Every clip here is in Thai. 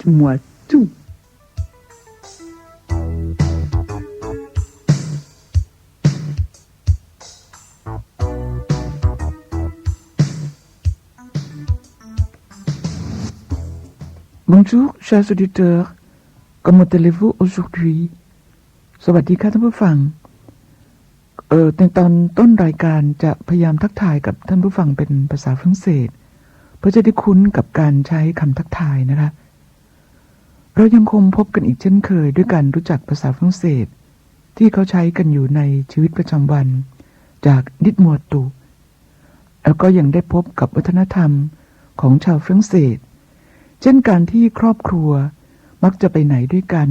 Dites-moi tout. Bonjour, chers auditeurs. Comment allez-vous aujourd'hui? สวัสดีค่ะท่านผู้ฟัง เอ่อในตอนต้นรายการจะพยายามทักทายกับท่านผู้ฟังเป็นภาษาฝรั่งเศส เพื่อจะได้คุ้นกับการใช้คำทักทายนะคะ เรายังคงพบกันอีกเช่นเคยด้วยการรู้จักภาษาฝรั่งเศส ที่เขาใช้กันอยู่ในชีวิตประจำวัน จากดิดมัวตู แล้วก็ยังได้พบกับวัฒนธรรมของชาวฝรั่งเศส เช่นการที่ครอบครัวมักจะไปไหนด้วยกัน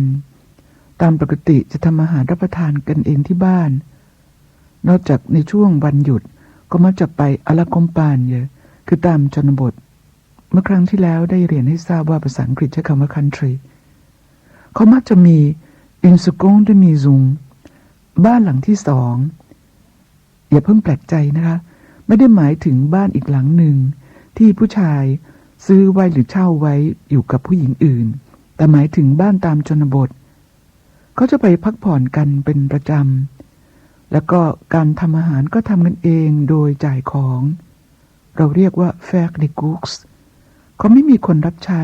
ตามปกติจะทำอาหารรับประทานกันเองที่บ้าน นอกจากในช่วงวันหยุดก็มักจะไปอลาคอมปานเยอะคือตามชนบท เมื่อครั้งที่แล้วได้เรียนให้ทราบว่าภาษาอังกฤษใช้คำว่า country เขามักจะมี une seconde de maison บ้านหลังที่สอง อย่าเพิ่งแปลกใจนะคะ ไม่ได้หมายถึงบ้านอีกหลังหนึ่ง ที่ผู้ชายซื้อไว้หรือเช่าไว้อยู่กับผู้หญิงอื่น แต่หมายถึงบ้านตามชนบท เขาจะไปพักผ่อนกันเป็นประจำ แล้วก็การทำอาหารก็ทำกันเองโดยจ่ายของ เราเรียกว่า faire des courses เขาไม่มีคนรับใช้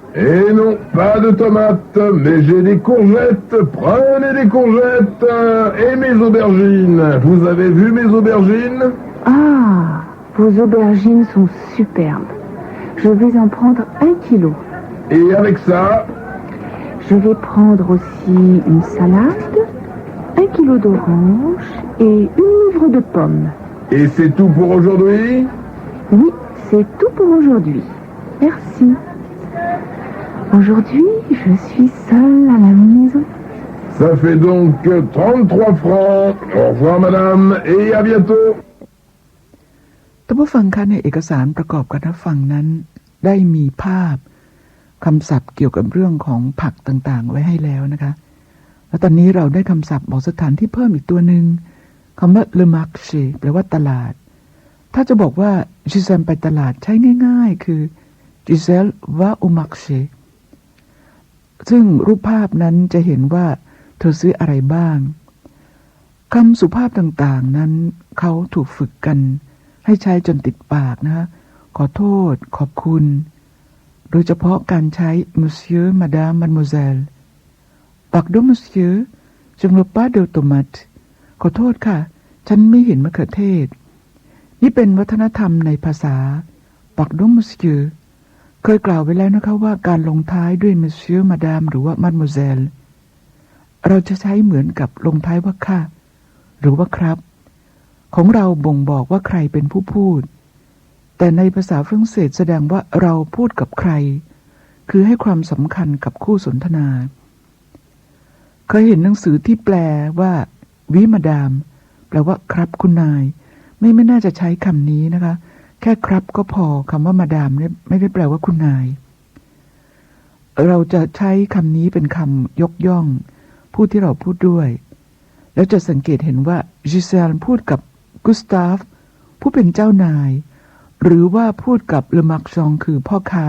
Eh non, pas de tomates, mais j'ai des courgettes. Prenez des courgettes et mes aubergines. Vous avez vu mes aubergines? Ah, vos aubergines sont superbes. Je vais en prendre un kilo. Et avec ça, Je vais prendre aussi une salade, un kilo d'oranges et une livre de pommes. et c'est tout pour aujourd'hui? Oui, c'est tout pour aujourd'hui. Merci. Aujourd'hui, je suis seule à la maison. Ça fait donc 33 francs. Au revoir madame et à bientôt. ท่านผู้ฟังคะในเอกสารประกอบการรับฟังนั้น ได้มีภาพคำศัพท์เกี่ยวกับเรื่องของผักต่างๆ ไว้ให้แล้วนะคะ แล้วตอนนี้เราได้คำศัพท์บอกสถานที่เพิ่มอีกตัวหนึ่งคำว่า le marché แปลว่าตลาด ถ้าจะบอกว่า Giselle ไปตลาดใช้ง่าย ๆ คือ Giselle va au marché ซึ่งรูปภาพนั้นจะเห็นว่าเธอซื้ออะไรบ้างคำสุภาพต่างๆนั้นเขาถูกฝึกกัน ให้ใช้จนติดปากนะคะขอโทษ ขอบคุณ โดยเฉพาะการใช้ monsieur madame mademoiselle pardon monsieur je ne vois pas de tomate ขอโทษค่ะ ฉันไม่เห็นมะเขือเทศ นี่เป็นวัฒนธรรมในภาษา pardon monsieur เคยกล่าวไว้แล้วนะคะว่าการลงท้ายด้วย monsieur madame หรือว่า mademoiselle เราจะใช้เหมือนกับลงท้ายว่าค่ะ หรือว่าครับ ของเราบ่งบอกว่าใครเป็นผู้พูด แต่ในภาษาฝรั่งเศสแสดงว่าเราพูดกับใคร คือให้ความสำคัญกับคู่สนทนา เคยเห็นหนังสือที่แปลว่าวิมาดามแปลว่าครับคุณนาย ไม่ไม่น่าจะใช้คำนี้นะคะ แค่ครับก็พอคำว่ามาดามไม่ได้แปลว่าคุณนาย เราจะใช้คำนี้เป็นคำยกย่อง ผู้ที่เราพูดด้วย แล้วจะสังเกตเห็นว่าจิเซลพูดกับกุสตาฟผู้เป็นเจ้านาย หรือว่าพูดกับเลมักซองคือพ่อค้า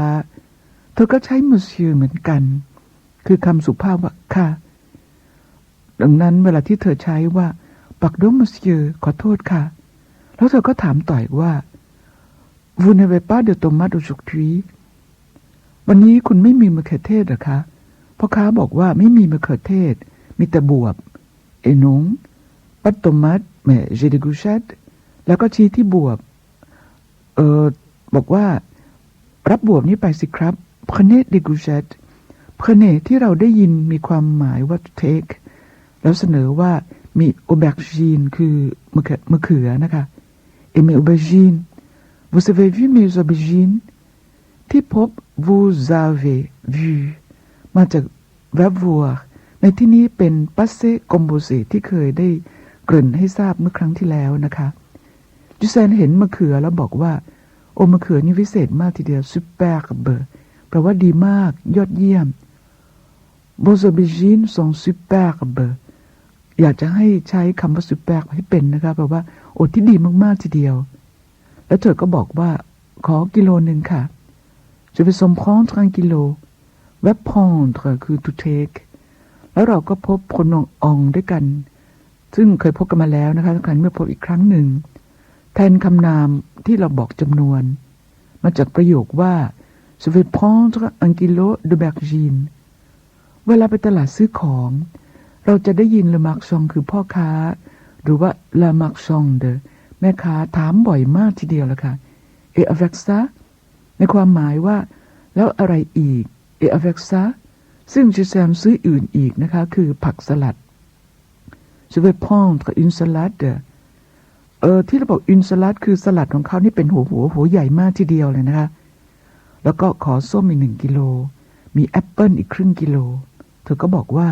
เธอก็ใช้ม o เ s ียเหมือนกัน คือคำสุภาพว่าค่ะ ดังนั้นเวลาที่เธอใช้ว่า pardon monsieur ขอโทษค่ะ แล้วเธอก็ถามต่ออีกว่า vous n'avez pas de tomate aujourd'hui วันนี้คุณไม่มีมะเขือเทศหรอคะ พ่อค้าบอกว่าไม่มีมะเขือเทศ มีแต่บวบ เอหนงปัตโตมัตแหม่เจเดกูชัดแล้วก็ชี้ที่บวบ เออบอกว่า รับบวบนี้ไปสิครับพเนตเดกูชัดพเนที่เราได้ยินมีความหมายว่า take แล้วเสนอว่ามีโอเบกจีนคือมะเขือมะเขือนะคะ เอเมโอเบจีน vous avez vu mes aubergines ที่พบ vous avez vu มาจาก verb voir ในที่นี้เป็น passé composé ที่เคยได้เกริ่นให้ทราบเมื่อครั้งที่แล้วนะคะจูแซนเห็นมะเขือแล้วบอกว่า โอมะเขือนี่วิเศษมากทีเดียว superbe แปลว่าดีมากยอดเยี่ยม vos aubergines sont superbe อร์อยากจะให้ใช้คำว่า superbe ให้เป็นนะคะแปลว่าโอที่ดีมากๆทีเดียว แล้วเธอก็บอกว่า ขอกิโลหนึ่งค่ะ je vais s'en prendre un kilo verb prendre คือ to take แล้วเราก็พบพนองอองด้วยกัน ซึ่งเคยพบกันมาแล้วนะคะครั้งเมื่อพบอีกครั้งหนึ่ง แทนคำนามที่เราบอกจำนวน มาจากประโยคว่า je vais prendre un kilo de bergine เวลาไปตลาดซื้อของ เราจะได้ยิน le marchand คือพ่อค้า หรือว่า la marchande แม่ค้าถามบ่อยมากทีเดียวละค่ะ et avec ça ในความหมายว่า แล้วอะไรอีก et avec ça ซึ่งจูแซมซื้ออื่นอีกนะคะ คือผักสลัด je vais prendre une salade เออที่เราบอก une salade คือสลัดของเขานี่เป็นหัวหัวหัวใหญ่มากทีเดียวเลยนะคะ แล้วก็ขอส้มอีกหนึ่งกิโล มีแอปเปิลอีกครึ่งกิโล เธอก็บอกว่า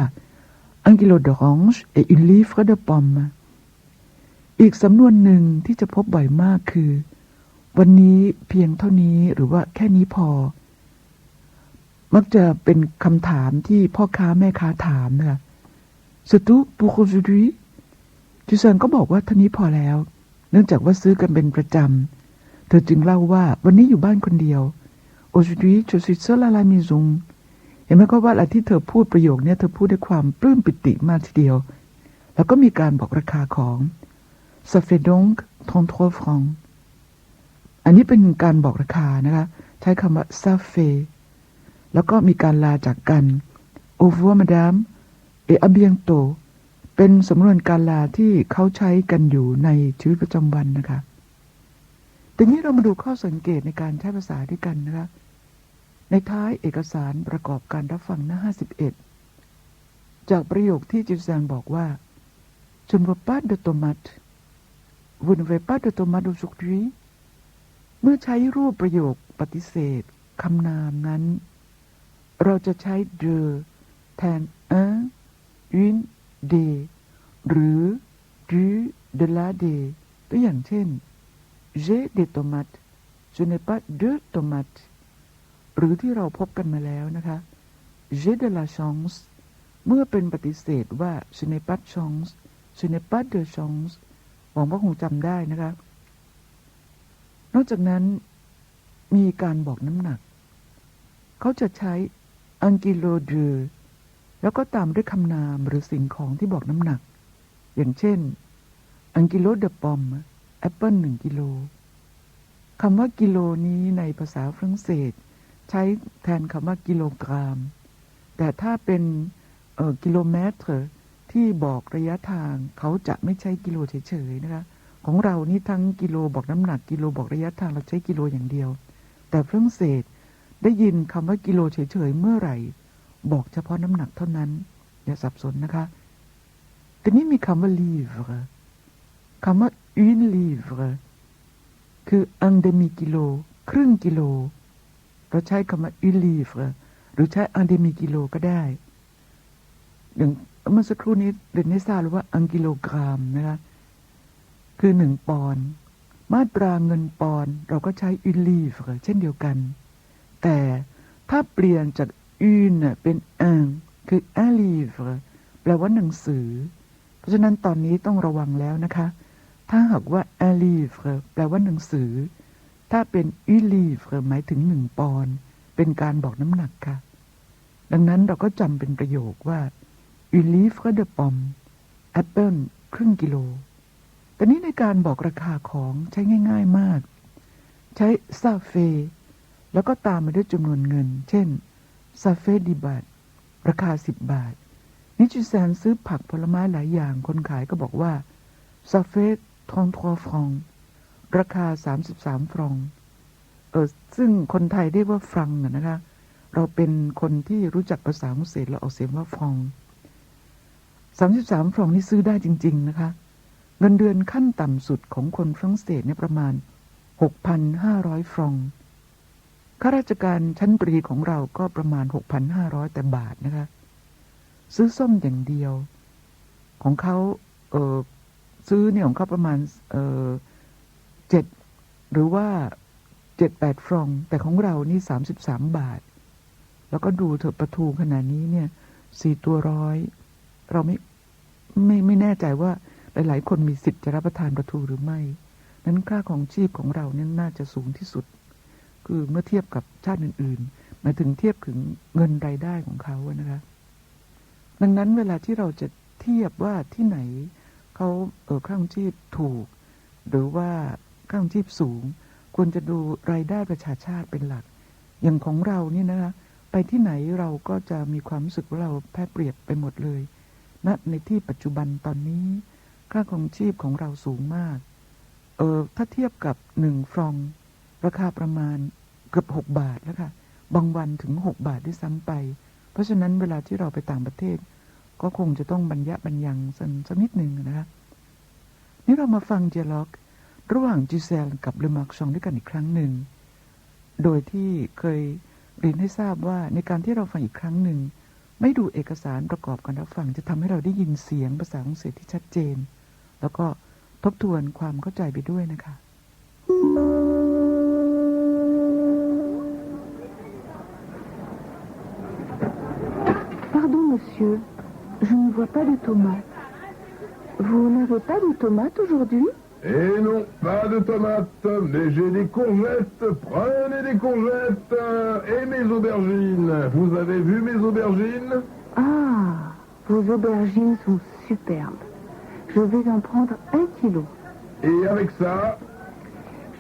un kilo d'orange et une livre de pomme อีกสำนวนหนึ่งที่จะพบบ่อยมากคือ วันนี้เพียงเท่านี้หรือว่าแค่นี้พอ มักจะเป็นคำถามที่พ่อค้าแม่ค้าถามนะคะ c'est tout pour aujourd'hui จูซันก็บอกว่าเท่านี้พอแล้ว เนื่องจากว่าซื้อกันเป็นประจำ เธอจึงเล่าว่าวันนี้อยู่บ้านคนเดียว aujourd'hui je suis seule à la maison เห็นไหมก็ว่าอะไรที่เธอพูดประโยคนี้เธอพูดด้วยความปลื้มปิติมากทีเดียว แล้วก็มีการบอกราคาของ ça fait donc 33 francs อันนี้เป็นการบอกราคานะคะ ใช้คำว่า ça fait แล้วก็มีการลาจากกัน au revoir madame et à bientôt เป็นสำนวนการลาที่เขาใช้กันอยู่ในชีวิตประจำวันนะคะทีนี้เรามาดูข้อสังเกตในการใช้ภาษาด้วยกันนะคะ ในท้ายเอกสารประกอบการรับฟังหน้า 51 จากประโยคที่จิวแซนบอกว่า je ne veux pas de tomate vous ne voulez pas de tomate aujourd'hui เมื่อใช้รูปประโยคปฏิเสธคำนามนั้น เราจะใช้ de แทน un une des หรือ du de la des ตัวอย่างเช่น j'ai des tomates je n'ai pas de tomates หรือที่เราพบกันมาแล้วนะคะ j'ai de la chance เมื่อเป็นปฏิเสธว่า je n'ai pas de chance je n'ai pas de chance หวังว่าคงจำได้นะคะ นอกจากนั้นมีการบอกน้ำหนัก เขาจะใช้ un kilo de แล้วก็ตามด้วยคำนามหรือสิ่งของที่บอกน้ำหนัก อย่างเช่น un kilo de pomme แอปเปิลหนึ่งกิโลคำว่ากิโลนี้ในภาษาฝรั่งเศส ใช้แทนคำว่ากิโลกรัม แต่ถ้าเป็นกิโลเมตร ที่บอกระยะทางเขาจะไม่ใช้กิโลเฉยๆนะคะของเรานี่ทั้งกิโลบอกน้ำหนักกิโลบอกระยะทางเราใช้กิโลอย่างเดียว แต่ฝรั่งเศสได้ยินคำว่ากิโลเฉยๆเมื่อไหร่ บอกเฉพาะน้ำหนักเท่านั้น อย่าสับสนนะคะทีนี้มีคำว่า livre คำว่า une livre คือ un demi kilo ครึ่งกิโล เราใช้คำว่า une livre หรือใช้ un demi kilo ก็ได้อย่าง เมื่อสักครู่นี้เรียนให้ทราบแล้วว่า un kilogramme นะคะคือหนึ่งปอนด์มาตราเงินปอนด์เราก็ใช้ une livre เช่นเดียวกัน แต่ถ้าเปลี่ยนจาก une น่ะเป็น un คือ un livre แปลว่าหนังสือ เพราะฉะนั้นตอนนี้ต้องระวังแล้วนะคะ ถ้าหากว่า un livre แปลว่าหนังสือ ถ้าเป็น une livre หมายถึงหนึ่งปอนด์เป็นการบอกน้ำหนักค่ะ ดังนั้นเราก็จำเป็นประโยคว่า une livre de pomme apple ครึ่งกิโล แต่นี้ในการบอกราคาของใช้ง่าย ๆมาก ใช้ซาเฟ แล้วก็ตามมาด้วยจำนวนเงิน เช่นซาเฟดีบาทราคา 10 บาท นิจิแซนซื้อผักผลไม้หลายอย่างคนขายก็บอกว่าซาเฟทองทอฟรอง ราคา 33 ฟรองเออซึ่งคนไทยเรียกว่าฟรังอะนะคะ เราเป็นคนที่รู้จักภาษาฝรั่งเศสเราออกเสียงว่าฟรอง 33ฟรองนี่ซื้อได้จริง ๆ นะคะ เงินเดือนขั้นต่ำสุดของคนฝรั่งเศสเนี่ยประมาณ6,500ฟรองข้าราชการชั้นปรีของเราก็ประมาณ6,500แต่บาทนะคะ ซื้อส้มอย่างเดียว ของเขาเออซื้อเนี่ยของเขาประมาณเออเจ็ดหรือว่าเจ็ดแปดฟรอง แต่ของเรานี่สามสิบสามบาท แล้วก็ดูเถอะประทูขนาดนี้เนี่ยสี่ตัวร้อย เราไม่ไม่ไม่แน่ใจว่าหลาย ๆ คนมีสิทธิ์จะรับประทานประทูหรือไม่ นั้นค่าของชีพของเราเนี่ยน่าจะสูงที่สุด คือเมื่อเทียบกับชาติอื่น ๆ มาถึงเทียบถึงเงินรายได้ของเขานะคะ ดังนั้นเวลาที่เราจะเทียบว่าที่ไหนเขาเออค่าของชีพถูก หรือว่าค่าของชีพสูง ควรจะดูรายได้ประชาชาติเป็นหลัก อย่างของเราเนี่ยนะคะไปที่ไหนเราก็จะมีความรู้สึกว่าเราแพ้เปรียบไปหมดเลย ณนะในที่ปัจจุบันตอนนี้ ค่าของชีพของเราสูงมาก เออถ้าเทียบกับหนึ่งฟรอง ราคาประมาณเกือบหกบาทแล้วค่ะ บางวันถึงหกบาทด้วยซ้ำไป เพราะฉะนั้นเวลาที่เราไปต่างประเทศ ก็คงจะต้องบรรยะบรรยังสักสักนิดหนึ่งนะคะนี่เรามาฟังเจล็อก ระหว่างจิเซลกับเลมาร์กชองด้วยกันอีกครั้งหนึ่ง โดยที่เคยเรียนให้ทราบว่าในการที่เราฟังอีกครั้งหนึ่ง ไม่ดูเอกสารประกอบการรับฟังจะทำให้เราได้ยินเสียงภาษาฝรั่งเศสที่ชัดเจน แล้วก็ทบทวนความเข้าใจไปด้วยนะคะ Pardon, monsieur, je ne vois pas de tomates. Vous n'avez pas de tomates aujourd'hui Eh non, pas de tomates, mais j'ai des courgettes. Prenez des courgettes et mes aubergines. Vous avez vu mes aubergines? Ah, vos aubergines sont superbes. Je vais en prendre un kilo. Et avec ça,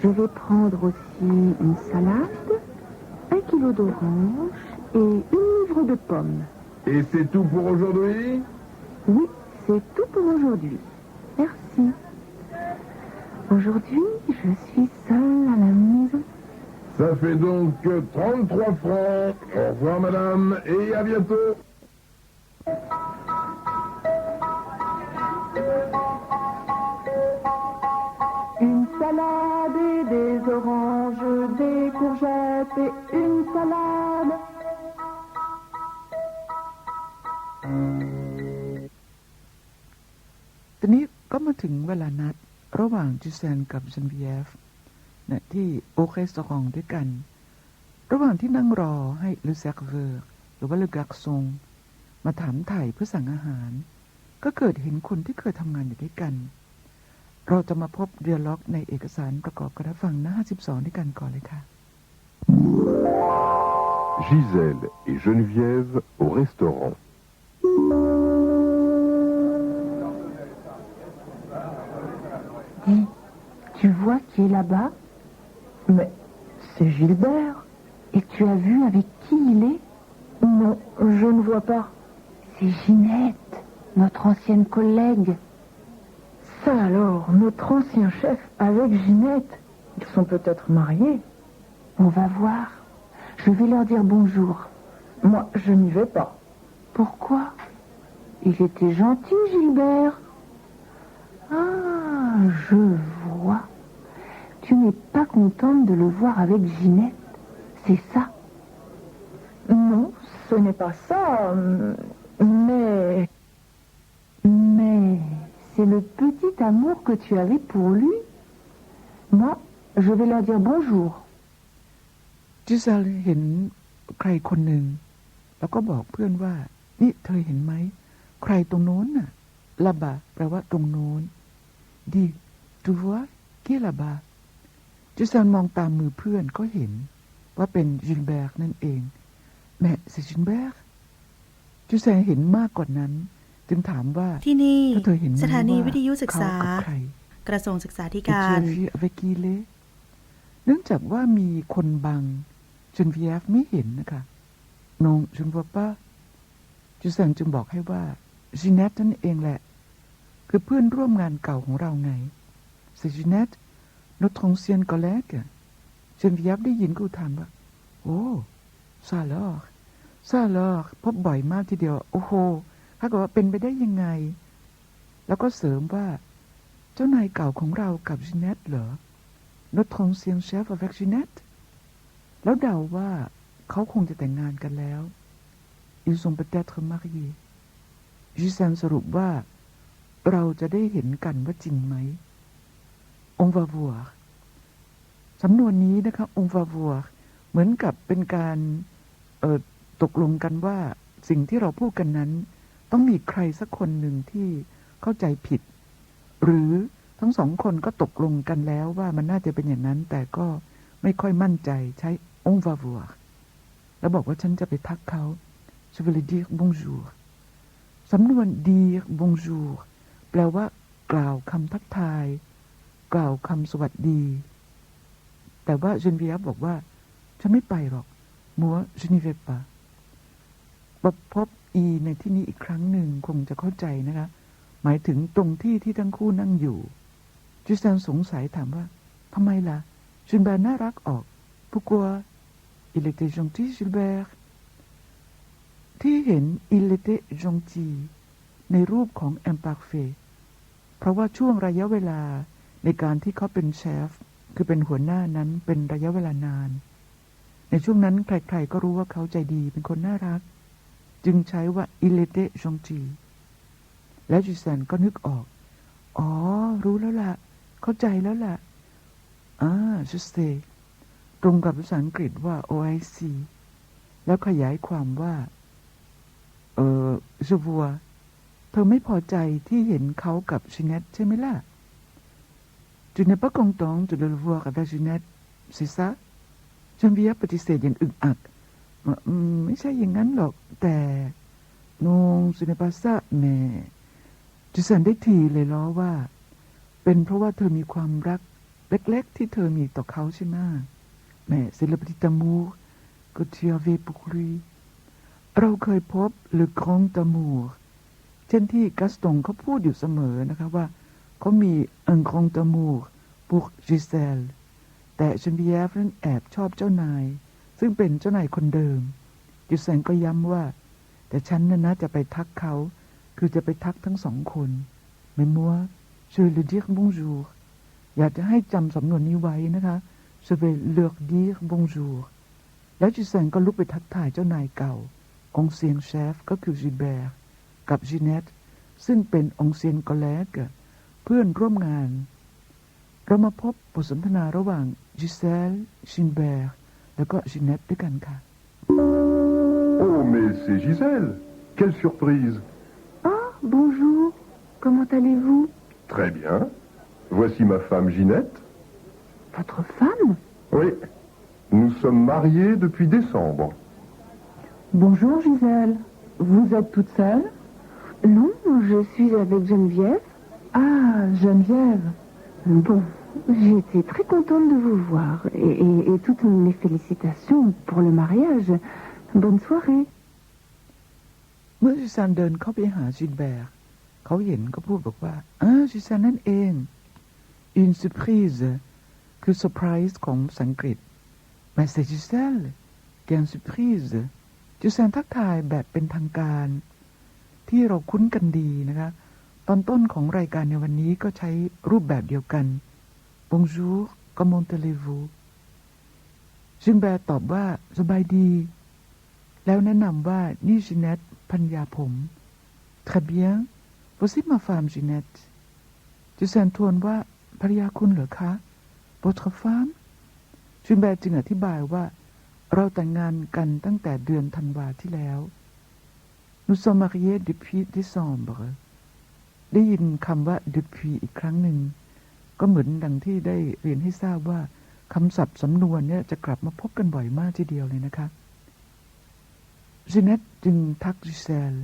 Je vais prendre aussi une salade, un kilo d'oranges et une livre de pommes. et c'est tout pour aujourd'hui? Oui, c'est tout pour aujourd'hui. Merci. Aujourd'hui, je suis seule à la maison. Ça fait donc 33 francs. Au revoir madame et à bientôt. Une salade et des oranges, des courgettes et une salade. ตอนนี้ก็มาถึงเวลานัด ระหว่างจูเซนกับเซนบีเอฟนะที่โอเคสตองด้วยกัน ระหว่างที่นั่งรอให้ลูเซกเวอร์หรือว่าลูกักซงมาถามถ่ายเพื่อสั่งอาหาร ก็เกิดเห็นคนที่เคยทำงานอยู่ด้วยกัน เราจะมาพบเดียล็อกในเอกสารประกอบการรับฟังหน้า 52 ด้วยกันก่อนเลยค่ะ Gisèle et Geneviève au restaurant. Tu vois qui est là-bas? Mais c'est Gilbert. Et tu as vu avec qui il est? Non, je ne vois pas. C'est Ginette, notre ancienne collègue. Ça alors, notre ancien chef avec Ginette. Ils sont peut-être mariés. On va voir. Je vais leur dire bonjour. Moi, je n'y vais pas. Pourquoi? Il était gentil, Gilbert. Ah, je vois. Tu n'es pas contente de le voir avec Ginette, c'est ça Non, ce n'est pas ça, mais... Mais c'est le petit amour que tu avais pour lui. Moi, je vais leur dire bonjour. จิเซลเห็นใครคนหนึ่ง แล้วก็บอกเพื่อนว่า นี่เธอเห็นไหม ใครตรงโน้นน่ะลาบาแปลว่าตรงโน้น ดีดูว่าเกียลาบาจิเซลมองตามมือเพื่อนก็เห็นว่าเป็นจินแบกนั่นเองแม่สิจินแบกจิเซลเห็นมากกว่านั้น จึงถามว่าที่นี่ถ้าเธอเห็นไหมสถานีว่าวิทยุศึกษาเขากับใครกระทรวงศึกษาธิ Et การ tu as vu avec qui il est เนื่องจากว่ามีคนบังจุนวีฟไม่เห็นนะคะนงจุนวัวป้าจูซันจึงบอกให้ว่าจีเนตนั่นเองแหละ คือเพื่อนร่วมงานเก่าของเราไง c'est Ginette notre ancienne collègue จุนวีฟได้ยินก็อุทานว่า โอ้ซาลอร์ซาลอร์พบบ่อยมากทีเดียว โอ้โห ถ้าเกิดว่าเป็นไปได้ยังไง แล้วก็เสริมว่า เจ้านายเก่าของเรากับจีเนตเหรอ notre ancien chef avec Ginette แล้วเดาว่าเขาคงจะแต่งงานกันแล้ว ils sont peut-être mariés จิซันสรุปว่า เราจะได้เห็นกันว่าจริงไหม on va voir สำนวนนี้นะคะ on va voir เหมือนกับเป็นการตกลงกันว่าสิ่งที่เราพูดกันนั้น ต้องมีใครสักคนหนึ่งที่เข้าใจผิด หรือทั้งสองคนก็ตกลงกันแล้วว่ามันน่าจะเป็นอย่างนั้น แต่ก็ไม่ค่อยมั่นใจใช้ on va voir แล้วบอกว่าฉันจะไปทักเขา je vais lui dire bonjour สำนวน dire bonjour แปลว่า กล่าวคำทักทาย กล่าวคำสวัสดี แต่ว่าเจนวียบบอกว่า ฉันไม่ไปหรอก มัว je n'y vais pas ประพบ e ในที่นี้อีกครั้งหนึ่งคงจะเข้าใจนะคะ หมายถึงตรงที่ที่ทั้งคู่นั่งอยู่จิสแตนสงสัยถามว่าทำไมล่ะจินแบร์น่ารักออก pourquoi il était gentil Gilbert ที่เห็น il était gentil ในรูปของ imparfait เพราะว่าช่วงระยะเวลาในการที่เขาเป็นเชฟ คือเป็นหัวหน้านั้นเป็นระยะเวลานาน ในช่วงนั้นใครๆก็รู้ว่าเขาใจดีเป็นคนน่ารัก จึงใช้ว่า il était gentil แล้วจิแซนก็นึกออก อ๋อ รู้แล้วล่ะ เข้าใจแล้วล่ะอ่า just say ตรงกับภาษาอังกฤษว่า OIC แล้วขยายความว่า เออ je vois เธอไม่พอใจที่เห็นเขากับชินเนตใช่ไหมล่ะ tu n'es pas content de le voir avec Jeanette c'est ça จันเวียปฏิเสธอย่างอึกอักอืมไม่ใช่อย่างนั้นหรอก แต่ non ce n'est pas ça mais จิสันได้ทีเลยล้อว่า เป็นเพราะว่าเธอมีความรัก เล็กๆ ที่เธอมีต่อเขาใช่ไหมแม่ c'est le petit amour que tu avais pour lui เราเคยพบ le grand amour เช่นที่กัสตงเขาพูดอยู่เสมอนะคะว่าเขามี un grand amour pour Giselle แต่เชนบีแยฟนั้นแอบชอบเจ้านาย ซึ่งเป็นเจ้านายคนเดิมจิสันก็ย้ำว่า แต่ฉันน่ะนนะจะไปทักเขา คือจะไปทักทั้งสองคนเมมัว je vais lui dire bonjour อยากจะให้จำสำนวนนี้ไว้นะคะ je vais leur dire bonjour แล้วจิสันก็ลุกไปทักทายเจ้านายเก่าองเซียนเชฟก็คือจิแบร์ กับจีเนตซึ่งเป็นองเซียนกอลเลกเพื่อนร่วมงาน เรามาพบบทสนทนาระหว่างจิเซลชินแบร์แล้วก็จีเนตด้วยกันค่ะ Oh, mais c'est Gisèle Quelle surprise Ah, bonjour. Comment allez-vous Très bien. Voici ma femme Ginette. Votre femme Oui. Nous sommes mariés depuis décembre. Bonjour Gisèle. Vous êtes toute seule Non, je suis avec Geneviève. Ah, Geneviève. Bon, j'étais très contente de vous voir et, et- et toutes mes félicitations pour le mariage. Bonne soirée. เมื่อจิซันเดินเข้าไปหาจินแบร์เขาเห็นก็พูดบอกว่าอ่าจิซันนั่นเอง une surprise คือ surprise ของภาษาอังกฤษ mais c'est Giselle qui est une surprise จิซันทักทายแบบเป็นทางการ ที่เราคุ้นกันดีนะคะ ตอนต้นของรายการในวันนี้ก็ใช้รูปแบบเดียวกัน bonjour comment allez-vous จินแบร์ตอบว่าสบายดี แล้วแนะนำว่านี่จิเนตพันยาผม très bien voici ma femme Ginette จิแซนทวนว่าภรรยาคุณเหรอคะ votre femme จินแบร์จึงอธิบายว่า เราแต่งงานกันตั้งแต่เดือนธันวาที่แล้ว nous sommes mariés depuis décembre ได้ยินคำว่า depuis อีกครั้งหนึ่ง ก็เหมือนดังที่ได้เรียนให้ทราบว่าคำศัพท์สำนวนเนี่ยจะกลับมาพบกันบ่อยมากทีเดียวเลยนะคะจีเนตจึงทักจิเซล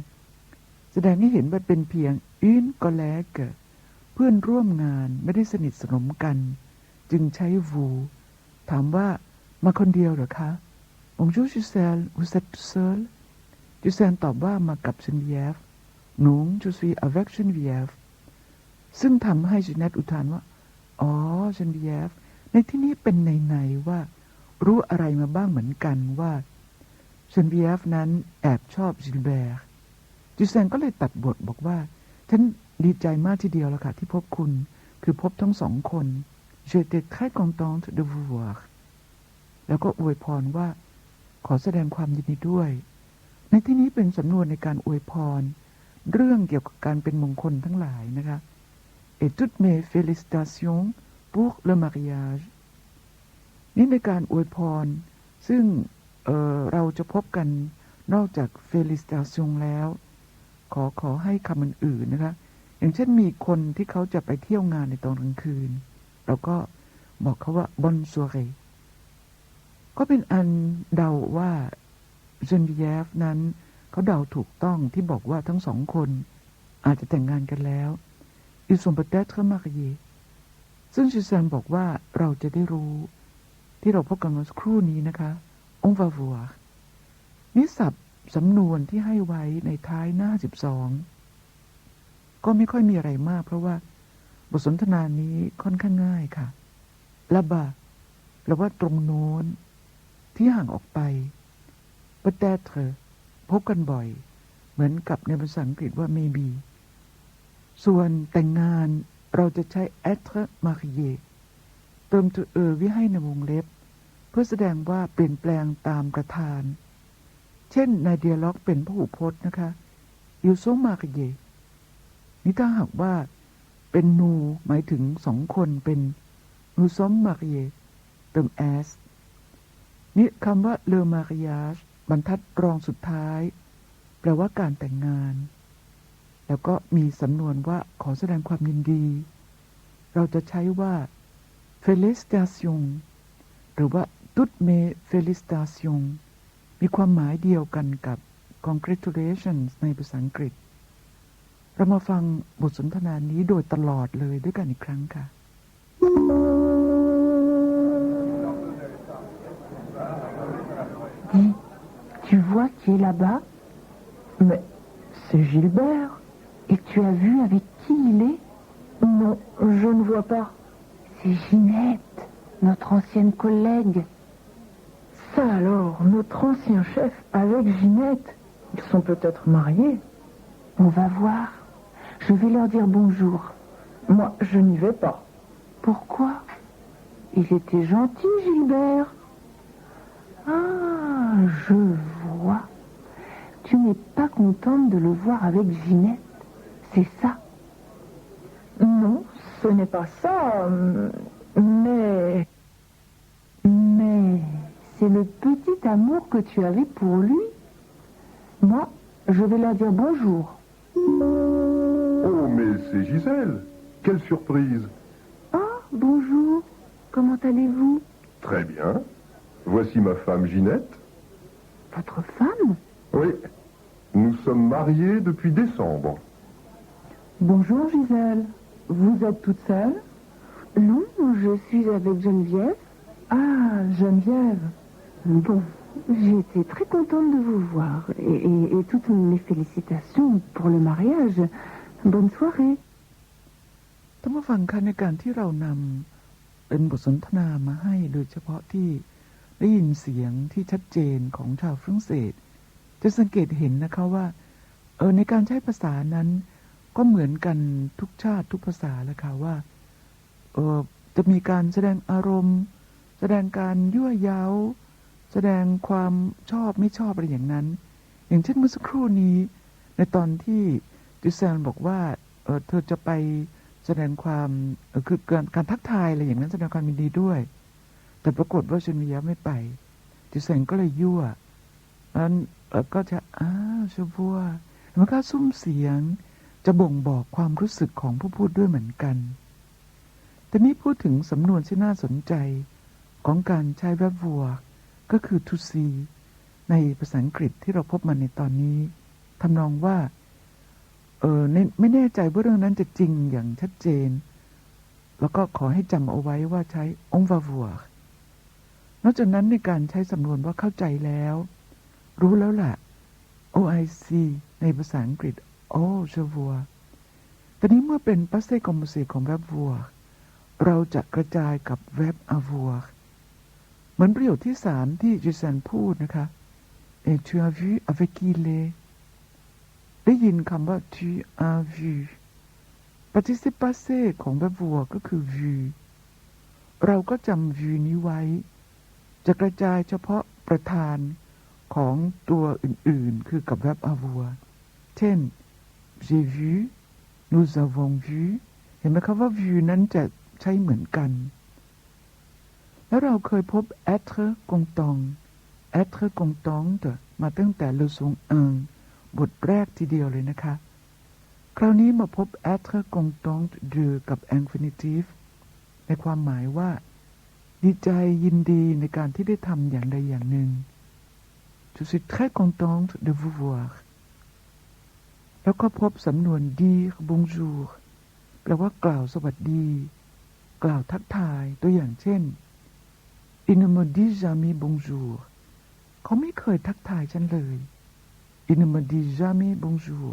แสดงให้เห็นว่าเป็นเพียง une collègue เพื่อนร่วมงานไม่ได้สนิทสนมกัน จึงใช้ vous ถามว่ามาคนเดียวหรอคะ Bonjour Gisèle vous êtes tout seul Gisèle ต อบว่ามากับ Geneviève Non je suis avec Geneviève ซึ่งทำให้จีเนตอุทานว่า อ๋อ Geneviève ในที่นี้เป็นในๆว่า รู้อะไรมาบ้างเหมือนกันว่า Geneviève นั้นแอบชอบจิลแบร์จิแซงก็เลยตัดบทบอกว่า ฉันดีใจมากทีเดียวแล้วค่ะ ที่พบคุณ คือพบทั้งสองคน J'étais très contente de vous voir แล้วก็อวยพรว่า ขอแสดงความยินดีด้วย ที่นี้เป็นสำนวนในการอวยพร เรื่องเกี่ยวกับการเป็นมงคลทั้งหลายนะคะ et toutes mes félicitations pour le mariage นี่ในการอวยพร ซึ่งเเราจะพบกันนอกจาก felicitation แล้ว ขอขอให้คำอื่นๆนะคะ อย่างเช่นมีคนที่เขาจะไปเที่ยวงานในตอนกลางคืน เราก็บอกเขาว่า bonne soirée ก็เป็นอันเดาว่า Geneviève นั้นเขาเดาถูกต้องที่บอกว่าทั้งสองคนอาจจะแต่งงานกันแล้ว ils sont peut-être mariés ซึ่งชิซันบอกว่าเราจะได้รู้ ที่เราพบกันเมื่อสักครู่นี้นะคะ on va voir นิสับสำนวนที่ให้ไว้ในท้ายหน้า12ก็ไม่ค่อยมีอะไรมาก เพราะว่าบทสนทนานี้ค่อนข้างง่ายค่ะละบะแปลว่าตรงโน้นที่ห่างออกไป peut-être พบกันบ่อย เหมือนกับในภาษาอังกฤษว่า maybe ส่วนแต่งงานเราจะใช้ être marié เติมตัวเออไว้ให้ในวงเล็บ เพื่อแสดงว่าเปลี่ยนแปลงตามประธาน เช่นในเดียล็อกเป็นพหูพจน์นะคะ you so marié นี่ถ้าหากว่าเป็นนูหมายถึงสองคนเป็น nous sommes mariés เติม s นี่คำว่า le mariage บรรทัดรองสุดท้าย แปลว่าการแต่งงาน แล้วก็มีสำนวนว่าขอแสดงความยินดี เราจะใช้ว่า félicitations หรือว่า toutes mes félicitations มีความหมายเดียวกันกับ congratulations ในภาษาอังกฤษ เรามาฟังบทสนทนานี้โดยตลอดเลยด้วยกันอีกครั้งค่ะ tu vois qui est là-bas? Mais c'est Gilbert. Et tu as vu avec qui il est? Non, je ne vois pas. C'est Ginette, notre ancienne collègue. Ça alors, notre ancien chef avec Ginette. Ils sont peut-être mariés. On va voir. Je vais leur dire bonjour. Moi, je n'y vais pas. Pourquoi? Il était gentil, Gilbert. Ah, je vois. Tu n'es pas contente de le voir avec Ginette. C'est ça? Non, ce n'est pas ça. Mais... Mais c'est le petit amour que tu avais pour lui. Moi, je vais leur dire bonjour. Oh, mais c'est Gisèle Quelle surprise Ah, bonjour. Comment allez-vous? Très bien. Voici ma femme Ginette. Votre femme Oui. Nous sommes mariés depuis décembre. Bonjour Gisèle. Vous êtes toute seule Non, je suis avec Geneviève. Ah, Geneviève. Bon, j'ai été très contente de vous voir et, et- et toutes mes félicitations pour le mariage. Bonne soirée. ท่านผู้ฟังคะในการที่เรานำเป็นบทสนทนามาให้โดยเฉพาะที่ ได้ยินเสียงที่ชัดเจนของชาวฝรั่งเศส จะสังเกตเห็นนะคะว่า เออในการใช้ภาษานั้น ก็เหมือนกันทุกชาติทุกภาษาแหละค่ะว่า เออจะมีการแสดงอารมณ์ แสดงการยั่วเย้าแสดงความชอบไม่ชอบอะไรอย่างนั้น อย่างเช่นเมื่อสักครู่นี้ ในตอนที่ดิแซนบอกว่าเออเธอจะไปแสดงความออคือการการทักทายอะไรอย่างนั้นแสดงความยินดีด้วย แต่ปรากฏว่าชนวิยะไม่ไปดิแซนก็เลยยั่วนั้นก็จะอ้าวชบัวมันก็ซุ้มเสียงจะบ่งบอกความรู้สึกของผู้พูดด้วยเหมือนกัน แต่นี่พูดถึงสำนวนที่น่าสนใจของการใช้แวบวัว ก็คือ to see ในภาษาอังกฤษที่เราพบมันในตอนนี้ทำนองว่า เออไม่ไม่แน่ใจว่าเรื่องนั้นจะจริงอย่างชัดเจน แล้วก็ขอให้จำเอาไว้ว่าใช้ on va voir นอกจากนั้นในการใช้สำนวนว่าเข้าใจแล้ว รู้แล้วล่ะ OIC ในภาษาอังกฤษ oh je vois แต่นี้เมื่อเป็น passé composé ของ verb voir เราจะกระจายกับ verb avoir เหมือนประโยคที่สามที่จิสันพูดนะคะ et tu as vu avec qui il est ได้ยินคำว่า tu as vu participe passé ของ verb voir ก็คือ vu เราก็จำ vu นี้ไว้ จะกระจายเฉพาะประธานของตัวอื่นๆ คือกับ verb avoir เช่น j'ai vu nous avons vu เห็นไหมครับว่า vu นั้นจะใช้เหมือนกัน แล้วเราเคยพบ être c o n t e n être c o n t e n มาตั้งแต่ leçon 1บทแรกทีเดียวเลยนะคะ คราวนี้มาพบ être content de กับ infinitive ในความหมายว่า ดีใจยินดีในการที่ได้ทำอย่างใดอย่างหนึ่ง Je suis très contente de vous voir แล้วก็พบสำนวน dire bonjour แปลว่ากล่าวสวัสดี กล่าวทักทายตัวอย่างเช่น Il ne me dit jamais bonjour เขาไม่เคยทักทายฉันเลย Il ne me dit jamais bonjour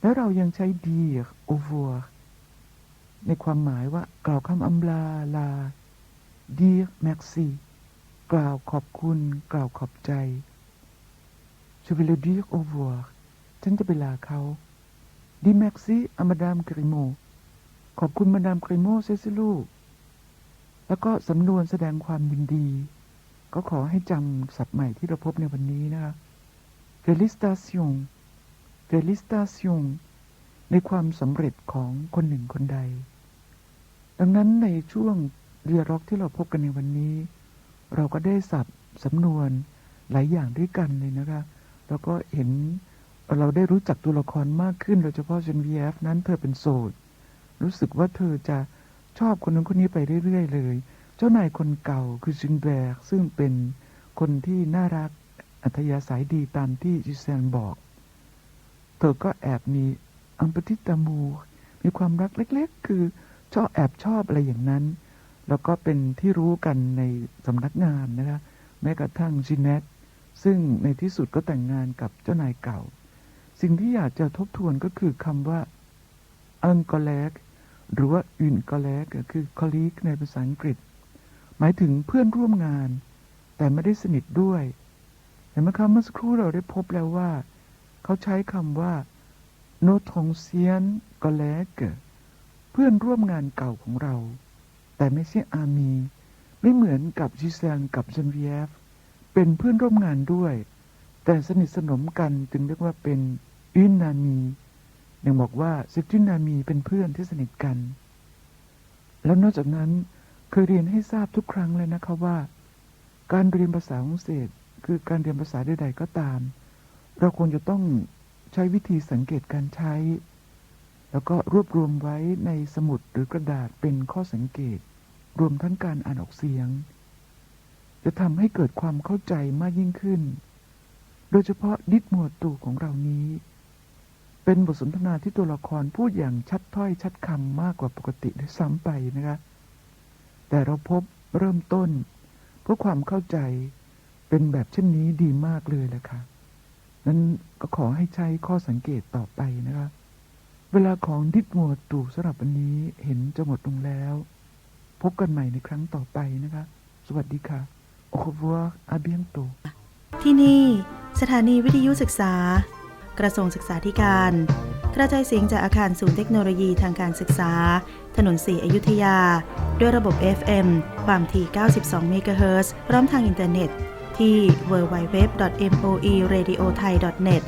แล้วเรายังใช้ dire au revoir ในความหมายว่ากล่าวคำอำลาลา dire merci กล่าวขอบคุณ กล่าวขอบใจ Je vais le dire au revoir ฉันจะไปลาเขา Dis merci à Madame Grimaud ขอบคุณมาดามกริโมเซซิลูก แล้วก็สำนวนแสดงความยินดี ก็ขอให้จำศัพท์ใหม่ที่เราพบในวันนี้นะคะ Felicitation Felicitation ในความสำเร็จของคนหนึ่งคนใด ดังนั้นในช่วง เรียร็อกที่เราพบกันในวันนี้ เราก็ได้สับสำนวนหลายอย่างด้วยกันเลยนะคะ แล้วก็เห็นเราได้รู้จักตัวละครมากขึ้นโดยเฉพาะเจนวีเอฟนั้นเธอเป็นโสด รู้สึกว่าเธอจะชอบคนนั้นคนนี้ไปเรื่อยๆเลย เจ้านายคนเก่าคือจินแบกซึ่งเป็นคนที่น่ารักอัธยาศัยดีตามที่จิเซนบอก เธอก็แอบมีอัมปติตามู มีความรักเล็ก ๆ คือชอบแอบชอบอะไรอย่างนั้น แล้วก็เป็นที่รู้กันในสำนักงานนะคะแม้กระทั่งจินเนตซึ่งในที่สุดก็แต่งงานกับเจ้านายเก่า สิ่งที่อยากจะทบทวนก็คือคำว่า un collègue หรือว่า une collègue คือ colleague ในภาษาอังกฤษ หมายถึงเพื่อนร่วมงาน แต่ไม่ได้สนิทด้วยเห็นไหมครับเมื่อสักครู่เราได้พบแล้วว่า เขาใช้คำว่า notre ancien collègue เพื่อนร่วมงานเก่าของเรา แต่ไม่ใช่อามี ไม่เหมือนกับจิเซนกับเจนวีฟเป็นเพื่อนร่วมงานด้วย แต่สนิทสนมกันจึงเรียกว่าเป็นอุนนามียังบอกว่าซิจุนามีเป็นเพื่อนที่สนิทกัน แล้วนอกจากนั้นเคยเรียนให้ทราบทุกครั้งเลยนะคะว่า การเรียนภาษาฝรั่งเศสคือการเรียนภาษาใดๆก็ตาม เราควรจะต้องใช้วิธีสังเกตการใช้ แล้วก็รวบรวมไว้ในสมุดหรือกระดาษเป็นข้อสังเกต รวมทั้งการอ่านออกเสียง จะทำให้เกิดความเข้าใจมากยิ่งขึ้น โดยเฉพาะดิดมัวตูของเรานี้ เป็นบทสนทนาที่ตัวละครพูดอย่างชัดถ้อยชัดคำมากกว่าปกติด้วยซ้ำไปนะคะ แต่เราพบเริ่มต้น เพื่อความเข้าใจเป็นแบบเช่นนี้ดีมากเลยแหละค่ะนั้นก็ขอให้ใช้ข้อสังเกตต่อไปนะคะ เวลาของดิดมัวตูสำหรับวันนี้เห็นจะหมดลงแล้ว พบกันใหม่ในครั้งต่อไปนะคะ สวัสดีค่ะ au revoir à bientôt ที่นี่ สถานีวิทยุศึกษา กระทรวงศึกษาธิการ กระจายเสียงจากอาคารศูนย์เทคโนโลยีทางการศึกษา ถนนสีอยุธยา ด้วยระบบ FM ความถี่ 92 เมกะเฮิรตซ์พร้อมทางอินเทอร์เน็ต ที่ www.moeradiothai.net